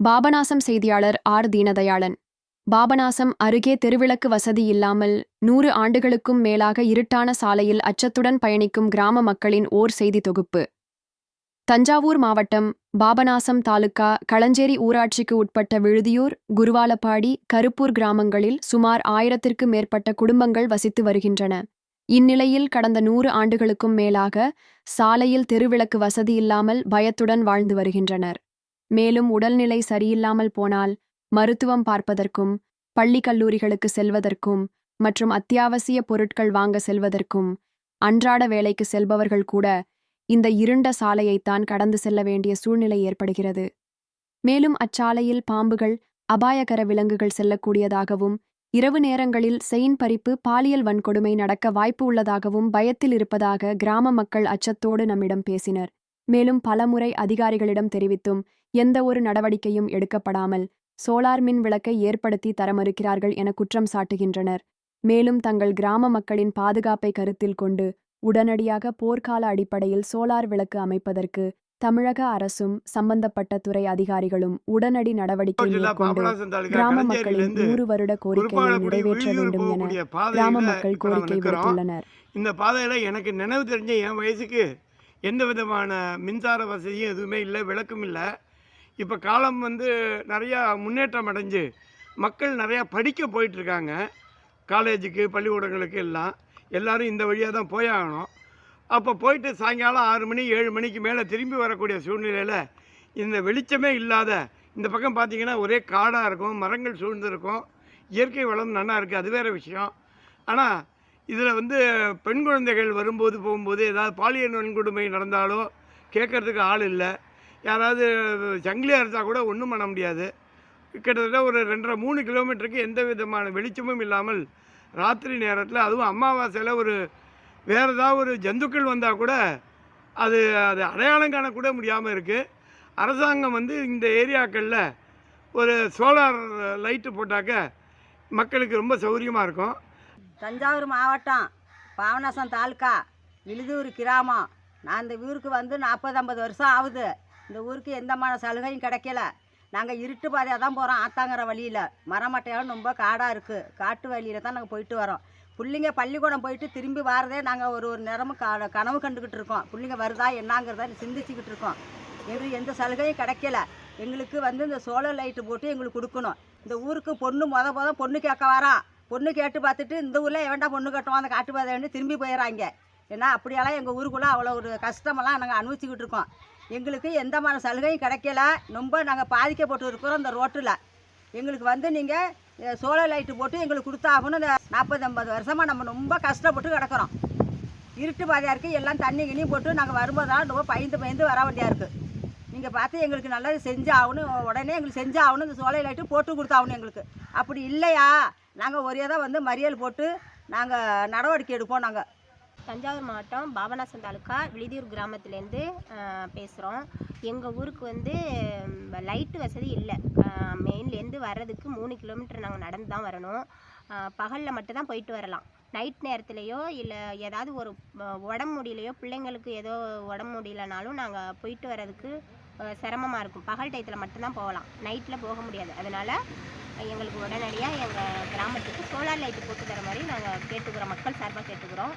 பாபநாசம் செய்தியாளர் ஆர். தீனதயாளன். பாபநாசம் அருகே தெருவிளக்கு வசதி இல்லாமல் நூறு ஆண்டுகளுக்கும் மேலாக இருட்டான சாலையில் அச்சத்துடன் பயணிக்கும் கிராம மக்களின் ஓர் செய்தி தொகுப்பு. தஞ்சாவூர் மாவட்டம் பாபநாசம் தாலுகா களஞ்சேரி ஊராட்சிக்கு உட்பட்ட விழுதியூர் குருவாலப்பாடி கருப்பூர் கிராமங்களில் சுமார் ஆயிரத்திற்கு மேற்பட்ட குடும்பங்கள் வசித்து வருகின்றன. இந்நிலையில் கடந்த நூறு ஆண்டுகளுக்கும் மேலாக சாலையில் தெருவிளக்கு வசதி இல்லாமல் பயத்துடன் வாழ்ந்து வருகின்றனர். மேலும் உடல்நிலை சரியில்லாமல் போனால் மருத்துவம் பார்ப்பதற்கும் பள்ளி கல்லூரிகளுக்கு செல்வதற்கும் மற்றும் அத்தியாவசிய பொருட்கள் வாங்க செல்வதற்கும் அன்றாட வேலைக்கு செல்பவர்கள் கூட இந்த இருண்ட சாலையைத்தான் கடந்து செல்ல வேண்டிய சூழ்நிலை ஏற்படுகிறது. மேலும் அச்சாலையில் பாம்புகள் அபாயகர விலங்குகள் செல்லக்கூடியதாகவும் இரவு நேரங்களில் செயின் பறிப்பு பாலியல் வன்கொடுமை நடக்க வாய்ப்பு உள்ளதாகவும் பயத்தில் இருப்பதாக கிராம மக்கள் அச்சத்தோடு நம்மிடம் பேசினர். மேலும் பலமுறை அதிகாரிகளிடம் தெரிவித்தும் எந்த ஒரு நடவடிக்கையும் எடுக்கப்படாமல் சோலார் மின் விளக்கை ஏற்படுத்தி தர மறுக்கிறார்கள் என குற்றம் சாட்டுகின்றனர் மேலும் தங்கள் கிராம மக்களின் பாதுகாப்பை கருத்தில் கொண்டு உடனடியாக போர்க்கால அடிப்படையில் சோலார் விளக்கு அமைப்பதற்கு தமிழக அரசும் சம்பந்தப்பட்ட துறை அதிகாரிகளும் உடனடி நடவடிக்கை மேற்கொண்டு கிராம மக்களின் நூறு வருட கோரிக்கையை நிறைவேற்ற வேண்டும் என கிராம மக்கள் கோரிக்கை. விடுத்துள்ளனர் இந்த பாதையில் எனக்கு நினைவு தெரிஞ்ச என் வயசுக்கு எந்த விதமான மின்சார வசதியும் எதுவுமே இல்லை விளக்கும் இல்லை. இப்போ காலம் வந்து நிறையா முன்னேற்றம் அடைஞ்சு மக்கள் நிறையா படிக்க போயிட்டுருக்காங்க. காலேஜுக்கு பள்ளிக்கூடங்களுக்கு எல்லாம். எல்லோரும் இந்த வழியாக தான் போயாகணும் அப்போ போயிட்டு சாயங்காலம் ஆறு மணி ஏழு மணிக்கு மேலே திரும்பி வரக்கூடிய சூழ்நிலையில் இந்த வெளிச்சமே இல்லாத இந்த பக்கம் பார்த்தீங்கன்னா ஒரே காடாக இருக்கும் மரங்கள் சூழ்ந்து இருக்கும் இயற்கை வளம் நல்லா இருக்குது அது வேறு விஷயம். ஆனால் இதில் வந்து பெண் குழந்தைகள் வரும்போது போகும்போது ஏதாவது பாலியல் வன்கொடுமை நடந்தாலோ கேட்கறதுக்கு ஆள் இல்லை. யாராவது சங்கிலியாக இருந்தால் கூட ஒன்றும் பண்ண முடியாது. கிட்டத்தட்ட ஒரு ரெண்டரை மூணு கிலோமீட்டருக்கு எந்த விதமான வெளிச்சமும் இல்லாமல் ராத்திரி நேரத்தில் அதுவும் அமாவாசையில் ஒரு வேறு ஏதாவது ஒரு ஜந்துக்கள் வந்தால் கூட அது அது அடையாளம் காணக்கூட முடியாமல் இருக்குது அரசாங்கம் வந்து இந்த ஏரியாக்களில் ஒரு சோலார் லைட்டு போட்டாக்க மக்களுக்கு ரொம்ப சௌகரியமாக இருக்கும். தஞ்சாவூர் மாவட்டம் பாவனாசம் தாலுக்கா விழுதூர் கிராமம். நான் இந்த ஊருக்கு வந்து நாற்பது ஐம்பது வருஷம் ஆகுது. இந்த ஊருக்கு எந்தமான சலுகையும் கிடைக்கல. நாங்கள் இருட்டு பாதையாக தான் போகிறோம் ஆத்தாங்கிற வழியில். மரமட்டையாலும் ரொம்ப காடாக இருக்குது காட்டு வழியில் தான் நாங்கள் போயிட்டு வரோம். பிள்ளைங்க பள்ளிக்கூடம் போயிட்டு திரும்பி வரதே நாங்கள் ஒரு ஒரு நேரமும் க கனவு கண்டுக்கிட்டு இருக்கோம். பிள்ளைங்க வருதா என்னங்கிறத சிந்திச்சுக்கிட்டு இருக்கோம். எங்களுக்கு எந்த சலுகையும் கிடைக்கல. எங்களுக்கு வந்து இந்த சோலார் லைட்டு போட்டு எங்களுக்கு கொடுக்கணும். இந்த ஊருக்கு பொண்ணு மொத மொதல் பொண்ணு கேட்க வரான் பொண்ணு கேட்டு பார்த்துட்டு இந்த ஊரில் எவன்டா பொண்ணு கட்டுவோம் அந்த காட்டு பாதைன்னு திரும்பி போயிடறாங்க ஏன்னா அப்படியெல்லாம் எங்கள் ஊருக்குள்ளே அவ்வளோ ஒரு கஷ்டமெல்லாம் நாங்கள் அனுபவிச்சுக்கிட்டு இருக்கோம். எங்களுக்கு எந்த மாதிரி சலுகையும் கிடைக்கல. ரொம்ப நாங்கள் பாதிக்கப்பட்டு இருக்கிறோம் இந்த ரோட்டில். எங்களுக்கு வந்து நீங்கள் சோலார் லைட்டு போட்டு எங்களுக்கு கொடுத்தாகணும். இந்த நாற்பது ஐம்பது வருஷமாக நம்ம ரொம்ப கஷ்டப்பட்டு கிடக்குறோம். இருட்டு பாதையாக இருக்குது எல்லாம் தண்ணி கிண்ணி போட்டு நாங்கள் வரும்போதெல்லாம் ரொம்ப பயந்து பயந்து வர வேண்டியாக இருக்குது நீங்கள் பார்த்து எங்களுக்கு நல்லது செஞ்சு ஆகணும் உடனே எங்களுக்கு செஞ்சு ஆகணும் இந்த சோலை லைட்டு போட்டு கொடுத்தாகணும் எங்களுக்கு. அப்படி இல்லையா? நாங்கள் ஒரே தான் வந்து மறியல் போட்டு நாங்கள் நடவடிக்கை எடுப்போம் நாங்கள் தஞ்சாவூர் மாவட்டம் பாபநாசம் தாலுக்கா விழுதியூர் கிராமத்துலேருந்து பேசுகிறோம் எங்கள் ஊருக்கு வந்து லைட்டு வசதி இல்லை. மெயின்லேருந்து வர்றதுக்கு மூணு கிலோமீட்டர் நாங்கள் நடந்து தான் வரணும். பகலில் மட்டும் தான் போயிட்டு வரலாம். நைட் நேரத்துலையோ இல்லை ஏதாவது ஒரு உடம்பு முடியலையோ பிள்ளைங்களுக்கு ஏதோ உடம்பு முடியலனாலும் நாங்கள் போயிட்டு வர்றதுக்கு சிரமமாக இருக்கும். பகல் டயத்தில் மட்டும்தான் போகலாம். நைட்டில் போக முடியாது. அதனால் எங்களுக்கு உடனடியாக எங்கள் கிராமத்துக்கு சோலார் லைட்டு போட்டு தர மாதிரி நாங்கள் கேட்டுக்கிறோம். மக்கள் சார்பாக கேட்டுக்கிறோம்.